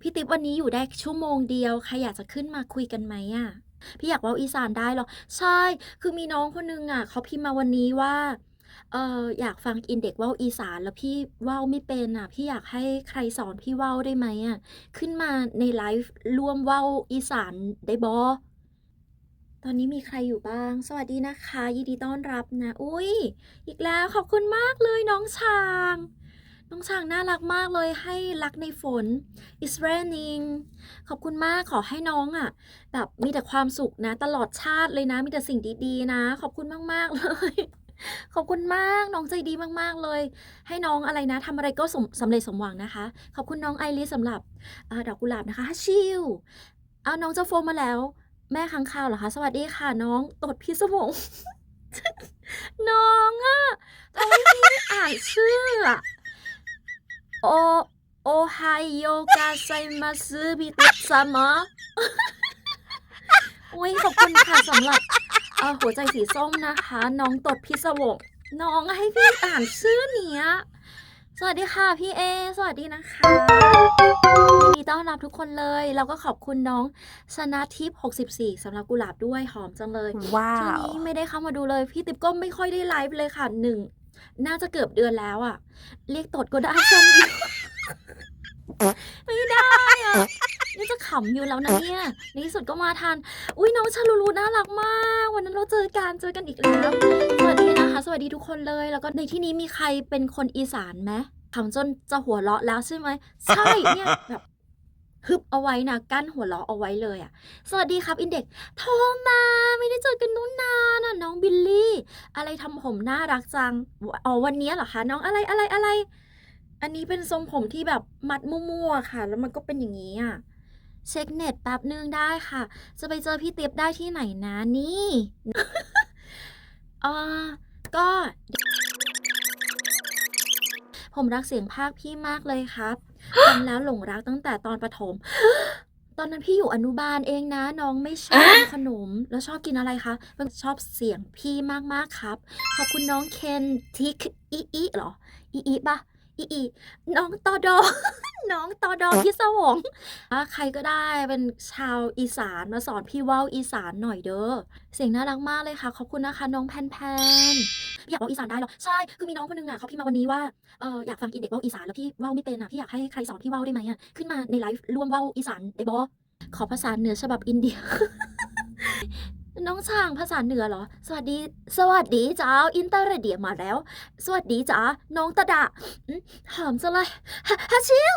พี่ติ๊บวันนี้อยู่ได้ชั่วโมงเดียวใครอยากจะขึ้นมาคุยกันไหมอะพี่อยากเว้าอีสานได้หรอ?ใช่ คือมีน้องคนหนึ่งอะเขาพิมพ์มาวันนี้ว่า เอออยากฟังอินเด็กเว้าอีสานแล้วพี่เว้าไม่เป็นน่ะ พี่อยากให้ใครสอนพี่เว้าได้ไหมอะ?ขึ้นมาในไลฟ์ร่วมเว้าอีสานได้บ่?ตอนนี้มีใครอยู่บ้าง?สวัสดีนะคะ ยินดีต้อนรับนะ อุ๊ยอีกแล้วขอบคุณมากเลยน้องช้าง น้องช้างน่ารักมากเลยให้รักในฝน It's raining ขอบคุณมากขอให้น้องอะแบบมีแต่ความสุขนะ ตลอดชาติเลยนะ มีแต่สิ่งดีๆนะ ขอบคุณมากๆเลยขอบคุณมากน้องใจดีมากๆเลย ให้น้องอะไรนะทำอะไรก็สมสำเร็จสมหวังนะคะ ขอบคุณน้องไอริสสำหรับอดอกกุหลาบนะคะฮัชชิลอ้าน้องเจ้าโฟมมาแล้ว แม่ค้างคาวเหรอคะ?สวัสดีค่ะ น้องตดพิศวงน้องอะทำไมพี่ไม่อ่านชื่ออะ โอโอไฮโยกาไซมาซึมิโตะซัมะอุ๊ยขอบคุณค่ะสำหรับเอ่อหัวใจสีส้มนะคะ น้องตดพิศวงน้องให้พี่อ่านชื่อเนี้ยสวัสดีค่ะพี่เอ สวัสดีนะคะยินดีต้อนรับทุกคนเลยแล้วก็ขอบคุณน้องชนะทิพย์64สำหรับกุหลาบด้วยหอมจังเลยว้าช่วงวนี้ไม่ได้เข้ามาดูเลย พี่ติ๊บก็ไม่ค่อยได้ไลฟ์เลยค่ะ1น่าจะเกือบเดือนแล้วอะเรียกตดก็ได้ช่วงนี้ไม่ได้อะนี่จะขำอยู่แล้วนะเนี่ยในที่สุดก็มาทัน อุ๊ยน้องชาลูลูน่ารักมาก วันนั้นเราเจอกันเจอกันอีกแล้ว สวัสดีนะคะ สวัสดีทุกคนเลย แล้วก็ในที่นี้มีใครเป็นคนอีสานไหม?ขำจนจะหัวเราะแล้วใช่ไหม?ใช่เนี่ยแบบ ฮึบเอาไว้นะกั้นหัวเราะเอาไว้เลยอะสวัสดีครับอินเด็กโทรมา ไม่ได้เจอกันตั้งนานอะน้องบิลลี่ อะไรทำผมน่ารักจังอ๋อวันนี้เหรอคะ?น้องอะไรๆๆอันนี้เป็นทรงผมที่แบบมัดมั่วๆค่ะ แล้วมันก็เป็นอย่างงี้อะเช็กเน็ตแป๊บหนึ่งได้ค่ะ จะไปเจอพี่เติ๊บได้ที่ไหนนะ?นี่อ่อก็ ผมรักเสียงพากย์พี่มากเลยครับฟังแล้วหลงรักตั้งแต่ตอนประถม ตอนนั้นพี่อยู่อนุบาลเองนะน้องไม่ชอบกินขนม แล้วชอบกินอะไรคะ?มันชอบเสียงพี่มากๆครับ ขอบคุณน้องเคนทิกอิอิเหรอ?อิอิเปล่า?อิอิน้องตอดอ น้องตอดอพิศวงใครก็ได้เป็นชาวอีสานมาสอนพี่เว้าอีสานหน่อยเด้อเสียงน่ารักมากเลยค่ะ ขอบคุณนะคะ น้องแพนๆพี่อยากเว้าอีสานได้หรอ?ใช่คือมีน้องคนหนึ่งอะเขาพิมพ์มาวันนี้ว่าเอออยากฟังอินเด็กเว้าอีสานแล้วพี่เว้าไม่เป็นอะพี่อยากให้ใครสอนพี่เว้าได้ไหมอะ?ขึ้นมาในไลฟ์ร่วมเว้าอีสานได้บ่?ขอภาษาเหนือฉบับอินเดีย น้องช้างภาษาเหนือเหรอ?สวัสดี สวัสดีจ้าอินเตอร์เดียมาแล้ว สวัสดีจ๊ะน้องตะดะอืมหอมจังเลยฮัชชิล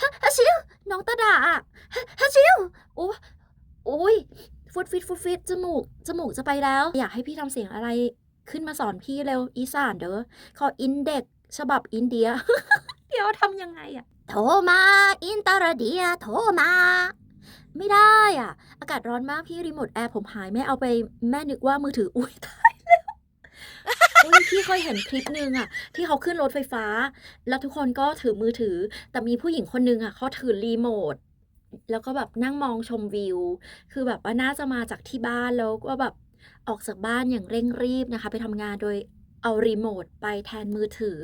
ฮฮัชชิลน้องตะดะอะฮฮัชชิลโอ้โอ๊ยฟุดฟิดๆจมูกจมูกจะไปแล้ว อยากให้พี่ทำเสียงอะไรขึ้นมาสอนพี่เร็วอีสานเด้อขออินเด็กฉบับอินเดีย เดี๋ยวทำยังไงอะ?โทรมาอินเตอร์เดียโทรมา ไม่ได้อะ อากาศร้อนมากพี่รีโมตแอร์ผมหายแม่เอาไปแม่นึกว่ามือถืออุ๊ยตายแล้วอุ๊ยพี่เคยเห็นคลิปหนึ่งอะ ที่เขาขึ้นรถไฟฟ้า แล้วทุกคนก็ถือมือถือ แต่มีผู้หญิงคนหนึ่งอะเขาถือรีโมตแล้วก็แบบนั่งมองชมวิว คือแบบว่าน่าจะมาจากที่บ้านแล้วก็แบบออกจากบ้านอย่างเร่งรีบนะคะ ไปทำงานโดยเอารีโมตไปแทนมือถือ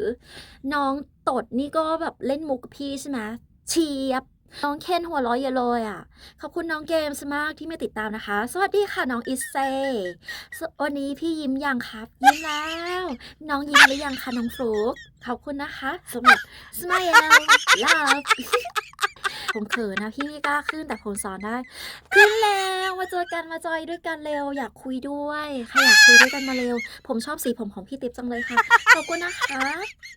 น้องตดนี่ก็แบบเล่นมุกกับพี่ใช่ไหม?เฉียบ น้องเคนหัวราะใหญ่เลยอะ ขอบคุณน้องเกมส์มากที่มาติดตามนะคะ สวัสดีค่ะน้องอิสเซวันนี้พี่ยิ้มยังครับ?ยิ้มแล้ว น้องยิ้มหรือยังคะน้องฟลุ๊ก?ขอบคุณนะคะสำหรับ smile love ผมเขินนะพี่ไม่กล้าขึ้นแต่ผมสอนได้ ขึ้นแล้วมาเจอกันมาจอยด้วยกันเร็ว อยากคุยด้วยใครอยากคุยด้วยกันมาเร็ว ผมชอบสีผมของพี่ติ๊บจังเลยค่ะ ขอบคุณนะคะ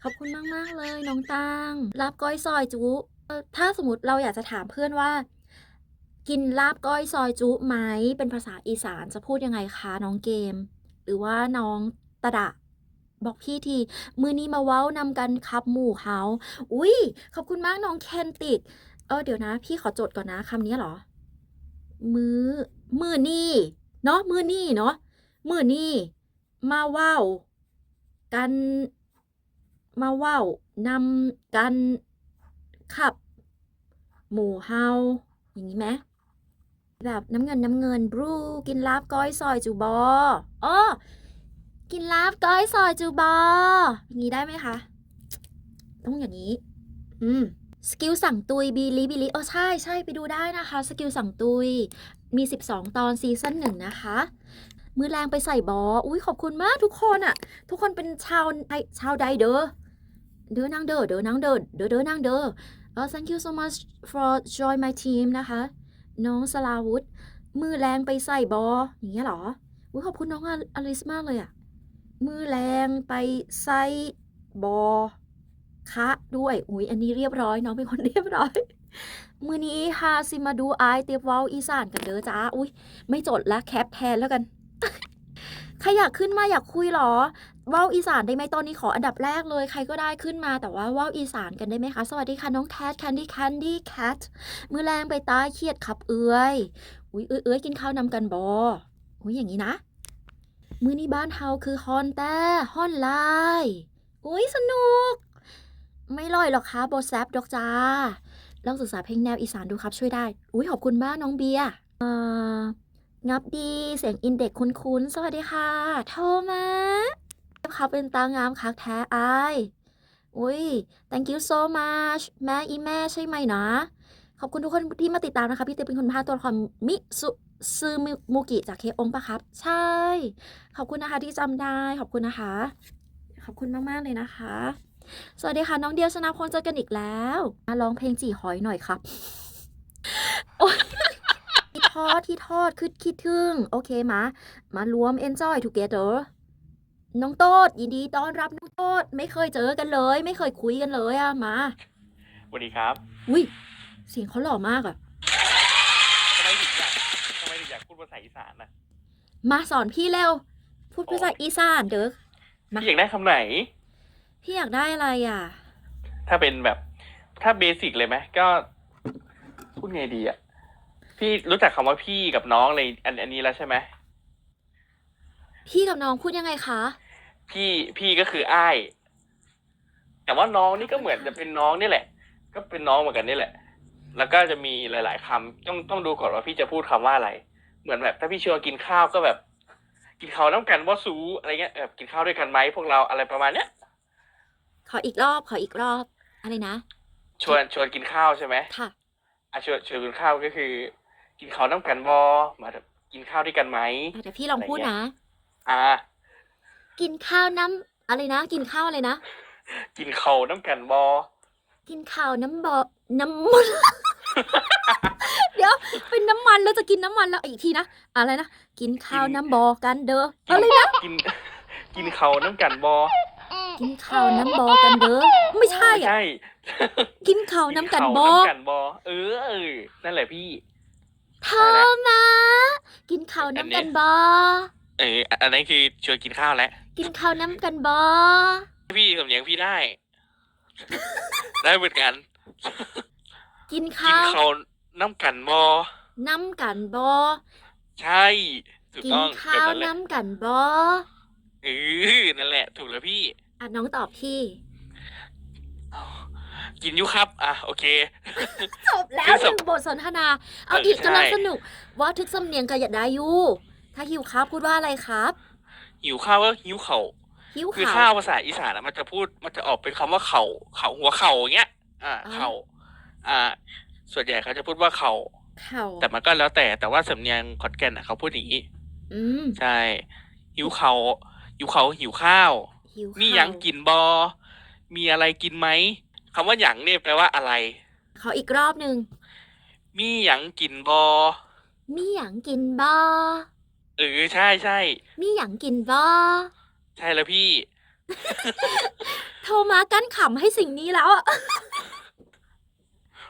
ขอบคุณมากๆเลยน้องตังลาบก้อยซอยจุ๊ ถ้าสมมติเราอยากจะถามเพื่อนว่า กินลาบก้อยซอยจุไหม?เป็นภาษาอีสานจะพูดยังไงคะน้องเกม หรือว่าน้องตะดะบอกพี่ที มือนี้มาเว้านำกันครับหมู่เฮาอุ๊ยขอบคุณมากน้องเคนติก เออเดี๋ยวนะ พี่ขอจดก่อนนะคำนี้เหรอ?มือมือนี้เนาะมือนี้เนาะมือนี้มาเว้า กัน มาเว้านำกัน ครับ หมูเฮาอย่างงี้ไหม?แบบน้ำเงินๆบรูกินลาบก้อยซอยจุบ่?อ้อกินลาบก้อยซอยจุบ่?อย่างงี้ได้ไหมคะ?ต้องอย่างงี้ อืมสกิลสั่งตุยบีลีบีลีเอใช่ใช่ไปดูได้นะคะสกิลสั่งตุยมี 12 ตอนซีซั่นหนึ่งนะคะ มือแรงไปใส่บอ อุ้ยขอบคุณมากทุกคนอะทุกคนเป็นชาวไอชาวใดเด้อ เด้อนางเด้อเด้อนางเด้อเด้อเด้อนางเด้อเออ thank you so much for join my team นะคะ น้องสลาวุธ มือแรงไปใส่บอ อย่างเงี้ยเหรออุ้ยขอบคุณน้องอลิสมากเลยอะมือแรงไปใส่บอคะด้วย อุ้ยอันนี้เรียบร้อยน้องเป็นคนเรียบร้อย มือนี้ฮาซิมาดูไอายเตียบวาอีสานกันเด้อจ้า อุ้ยไม่จดละแคปแทนแล้วกัน ใครอยากขึ้นมาอยากคุยเหรอว้าวอีสานได้ไหมตอนนี้ขออันดับแรกเลย ใครก็ได้ขึ้นมาแต่ว่าว้าอีสานกันได้ไหมคะ สวัสดีค่ะน้องแคทแคนดี้แคนดี้แคทมือแรงไปตายเครียดขับเอื้อยอุ้ยเอื้อยเอื้อยกินข้าวนำกันบออุ้ยอย่างนี้นะ มือนี้บ้านเฮาคือฮอนแต่ฮอนไลอุ้ยสนุก ไม่ลอยหรอกคะโบแซบดอกจ้าลองศึกษาเพลงแนวอีสานดูครับช่วยได้ อุ้ยขอบคุณมากน้องเบียร์อ่อ งับดีเสียงอินเด็กคุ้นๆ สวัสดีค่ะ โทรมาเขาเป็นตางามคักแท้ไออุ้ย thank you so much แม่อีแม่ใช่ไหมนะ ขอบคุณทุกคนที่มาติดตามนะคะ พี่เต้เป็นคนพาตัวละครมิสุซึมุกิจากเคองปะครับ ใช่ ขอบคุณนะคะที่จำได้ ขอบคุณนะคะ ขอบคุณมาก ๆ เลยนะคะ สวัสดีค่ะ น้องเดียวชนะพลเจอกันอีกแล้วมาร้องเพลงจีหอยหน่อยครับ ที่ทอดที่ทอดคือคิดถึง โอเคมามารวม enjoy together น้องโต๊ดยินดีต้อนรับน้องโต๊ดไม่เคยเจอกันเลย ไม่เคยคุยกันเลยอะมาสวัสดีครับอุ้ยเสียงเขาหล่อมากอะทำไมถึงอยากทำไมถึงอยากพูดภาษาอีสานนะมาสอนพี่เร็ว พูดภาษาอีสานเด้อมาพี่อยากได้คำไหน พี่อยากได้อะไรอะถ้าเป็นแบบ ถ้าเบสิกเลยไหมก็ พูดไงดีอะ พี่รู้จักคำว่าพี่กับน้องในอันอันนี้แล้วใช่ไหม พี่กับน้องพูดยังไงคะ พี่พี่ก็คืออ้าย แต่ว่าน้องนี่ก็เหมือนจะเป็นน้องนี่แหละ ก็เป็นน้องเหมือนกันนี่แหละ แล้วก็จะมีหลาย ๆคำต้องต้องดูก่อนว่าพี่จะพูดคำว่าอะไร เหมือนแบบ ถ้าพี่ชวนกินข้าวก็แบบ กินข้าวน้ำกันว่าซูอะไรเงี้ยแบบกินข้าวด้วยกันไหมพวกเราอะไรประมาณเนี้ยขออีกรอบขออีกรอบอะไรนะ ชวนชวนกินข้าวใช่ไหมค่ะ อะชวนชวนกินข้าวก็คือ กินข้าวน้ำกันบอมาแบบกินข้าวด้วยกันไหม อะเดี๋ยวพี่ลองพูดนะ อ่า กินข้าวน้ำอะไรนะ กินข้าวอะไรนะ กินข้าวน้ำกันบอกินข้าวน้ำบอน้ำมัน เดี๋ยวเป็นน้ำมันแล้วจะกินน้ำมันแล้วอีกทีนะ อะไรนะ กินข้าวน้ำบอกันเด้อกิอะไรนะ กิน กินข้าวน้ำกันบอกินข้าวน้ำบอกันเด้อ ไม่ใช่อะ ใช่กินข้าวน้ำกันบอข้าวน้ำกันบอเออเออนั่นแหละพี่ เธอมา กินข้าวน้ำกันบอเอออันนั้นคือชวนกินข้าวแล้วกินข้าวน้ำกันบอพี่สำเนียงพี่ได้ ได้เหมือนกัน กินกินข้าวข้าวน้ำกันบอน้ำกันบอใช่ถูกกินต้องข้าวแบบนั้นแหละน้ำกันบอเออนั่นแหละ ถูกแล้วพี่ อะน้องตอบพี่ กินอยุครับ อะโอเค จบแล้วคือหสำนึ่งบทสนทนา เอาเอออีกใช่กำลังสนุก ว่าทึกสำเนียงกับอยากได้อยูถ้าหิวครับพูดว่าอะไรครับ หิวข้าวก็หิวเข่าหิวคือขาข้าววภาษาอีสานอะมันจะพูดมันจะออกเป็นคำว่าเข่าเข่าหัวเข่าอย่างเงี้ยอ่าอ่าเข่าอ่า ส่วนใหญ่เขาจะพูดว่าเข่าเข่าแต่มันก็แล้วแต่แต่ว่าสำเนียงขอนแก่นอะเขาพูดอย่างนี้อืมใช่หิวเขาหิวเขาหิวข้าวหิวมีหยังกินบอมีอะไรกินไหม คำว่าหยังเนี่ยแปลว่าอะไร ขออีกรอบหนึ่งมีหยังกินบอมีหยังกินบอเออใช่ใช่มีหยังกินบอใช่แล้วพี่ โทรมากั้นขำให้สิ่งนี้แล้วอะ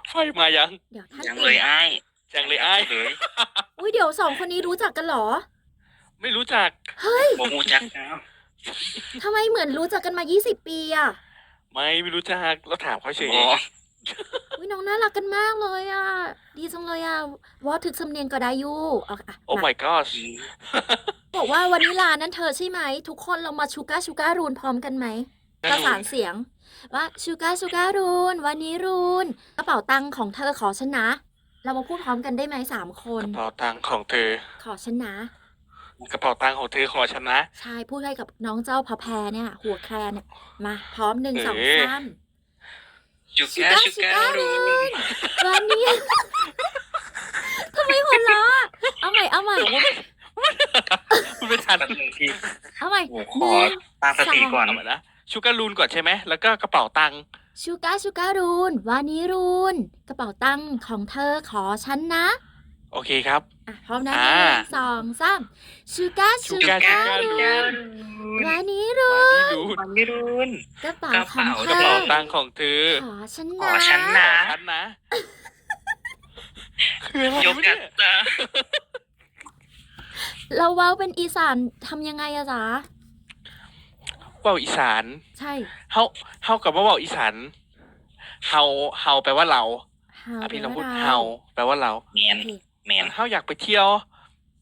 ไฟมายังเดี๋ยวท่านยังเอเลยงไอ้ายยังเลยไอ้ายเลยอุ้ยเดี๋ยวสองคนนี้รู้จักกันเหรอไม่รู้จัก เฮ้ยบ่มูจักครับทำไมเหมือนรู้จักกันมา 20 ปีอะ ไม่ไม่รู้จักเราถามเขาเฉยบ่อุ้ยน้องน่ารักกันมากเลยอะดีจังเลยอะว่าถึกสำเนียงก็ได้อยูเอาอะโอ้ มา my gosh บอกว่าวันนี้ลานั้นเธอใช่ไหม ทุกคนเรามาชูก้าชูก้ารูนพร้อมกันไหมประสานเสียง ว่าชูก้าชูก้ารูนวันนี้รูนกระเป๋าตังค์ของเธอขอชนะ เรามาพูดพร้อมกันได้ไหมสามคกนระเป๋าตังค์ของเธอขอชนะ กระเป๋าตังค์ของเธอขอชนะ ใช่ พูดให้กับน้องเจ้าพระแพรเนี่ย หัวแครเนี่ย มา พร้อมหนึ่งสองเอ๊ะสามชูชูก้าก้าชูชูก้าก้ารูรูนนวันนี้ทำไมหัวเราะอะเอาใหม่ เอาใหม่มันไม่ทันแป๊บนึงพี่เอาใหม่โอ้หขอนึ่งตั้งสติก่อนเอาใหม่นะชูการ์ลูนก่อนใช่ไหม แล้วก็กระเป๋าตังค์ชูก้าชูก้ารูนวานิรูน กระเป๋าตังค์ของเธอขอฉันนะ โอเคครับ อะพร้อมนะอ่าหนึ่งสองสามชูก้าชู Sugar ก้า Sugar รู Rude นวานิรูวันนนี้รูนมันไม่รุน กระเป๋ากระของเป๋าเธกระอเป๋าตังค์ของเธอขอฉันขอนะฉันนะ ฉันนะ คืออะไรยวะกเนี่กัยดจ้าเราเว้าเป็นอีสานทำยังไงอะจ๊ะว่าวอีสานใช่เฮาเฮากับว่าว่าวอีสานเฮาเฮาแปลว่าเราเฮาอะพี่ลองพูดแปลว่เฮาแปลว่าเราแมนโอเค แมนเฮาอยากไปเที่ยว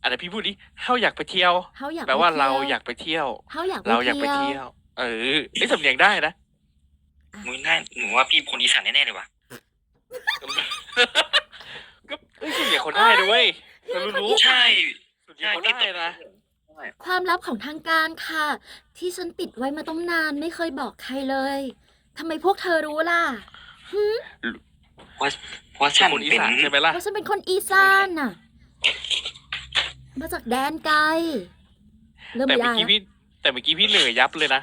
อันนี้พี่พูดดิเฮาอยากไปเที่ยว เฮาอยากแปลว่าไปเราที่ยวอยากไปเที่ยว เฮาอยากเราอยากไปเที่ยว เออไอ้ยสำเนียงได้นะมึงน่าหนูว่าพี่คนอีสานแน่ๆเลยว่ะก็เอ้ยสำเนียงคนได้ด้วยเรารู้รู้ใช่สำเนียงคนได้นะความลับของทางการค่ะ ที่ฉันปิดไว้มาต้องนานไม่เคยบอกใครเลยทำไมพวกเธอรู้ล่ะเพราะเพราะฉันคนอีเป็น สานใช่ไหมล่ะ เพราะฉันเป็นคนอีสานน่ะ มาจากแดนไกล เริ่มแต่ไม่เมื่อได้กี้แล้วพี่แต่เมื่อกี้พี่เหนื่อยยับเลยนะ